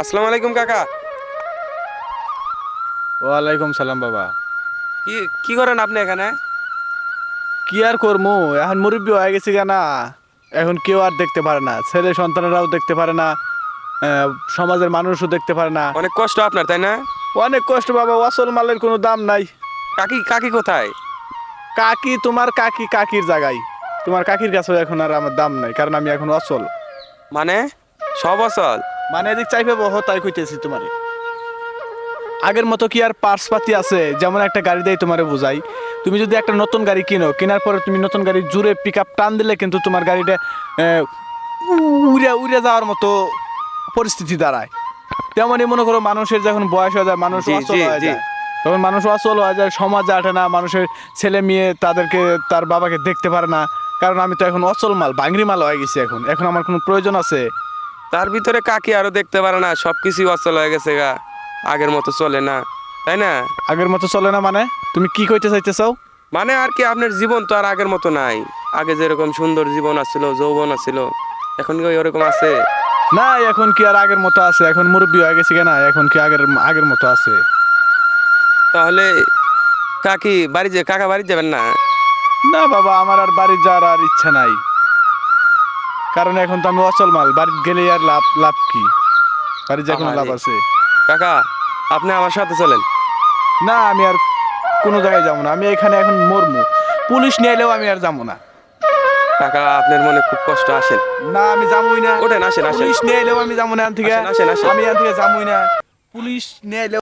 আসসালামু আলাইকুম কাকা। ওয়ালাইকুম সালাম বাবা। কি কি করেন আপনি এখানে? কি আর করব এখন মুরব্বী হয়ে গেছি কেনা এখন কেউ আর দেখতে পারে না। ছেলে সন্তানেরাও দেখতে পারে না। সমাজের মানুষও দেখতে পারে না। অনেক কষ্ট আপনার তাই না? অনেক কষ্ট বাবা। অসল মালের কোনো দাম নাই। কাকি কাকি কোথায়? কাকি তোমার কাকি কাকির জায়গায়। তোমার কাকির কাছে এখন আর আমার দাম নাই কারণ আমি এখন অচল মানে? সব অসল? মানে এদিক চাইবে বহ তাই কইতেছি তোমারে। আগের মতো কি আর পার্স পাতি আছে? যেমন একটা গাড়ি দেয় তোমারে বোঝাই। তুমি যদি একটা নতুন গাড়ি কিনো কেনার পরে তুমি নতুন গাড়ি জুড়ে পিক আপ টান দিলে কিন্তু তোমার গাড়িটা উড়ে উড়ে যাওয়ার মতো পরিস্থিতি দাঁড়ায়। তেমনই মনে করো মানুষের যখন বয়স হয়ে যায় মানুষ অচল হয়ে যায়। তখন মানুষ অচল হয়ে যায় সমাজে আটে না মানুষের ছেলে মেয়ে তাদেরকে তার বাবাকে দেখতে পারে না। কারণ আমি তো এখন অচল মাল বাংরি মাল হয়ে গেছি এখন। এখন আমার কোনো প্রয়োজন আছে? তার ভিতরে কাকি আরও দেখতে পারে না সব কিছুই অচল হয়ে গেছে গা। আগের মতো চলে না তাই না? আগের মতো চলে না মানে? তুমি কি কইতে চাইতেছাও মানে আর কি আপনার জীবন তো আর আগের মতো নাই। আগে যেরকম সুন্দর জীবন আছিল যৌবন আছিল এখন কি ওরকম আছে? না এখন কি আর আগের মতো আছে? এখন মুরব্বী হয়ে গেছি কেনা এখন কি আগের আগের মতো আছে? তাহলে কাকি বাড়ি যে কাকা বাড়ি যাবেন না? না বাবা আমার আর বাড়ি যাওয়ার আর ইচ্ছা নাই। কারণ এখন তো আমি অচল মাল বাড়ি গেলে আর লাভ লাভ কি? বাড়ি যা কোনো লাভ আছে। কাকা আপনি আমার সাথে চলেন। না আমি আর কোনো জায়গায় যাব না আমি এখানে এখন মরমু। পুলিশ নিয়ে এলেও আমি আর যাব না। কাকা আপনার মনে খুব কষ্ট আসেন। না আমি যাবোই না। ওঠেন আসেন আসেন। পুলিশ নিয়ে এলেও আমি যাব না এখান থেকে। আসেন, আসেন, আসেন। আমি এখান থেকে যাবোই না। পুলিশ নিয়ে এলেও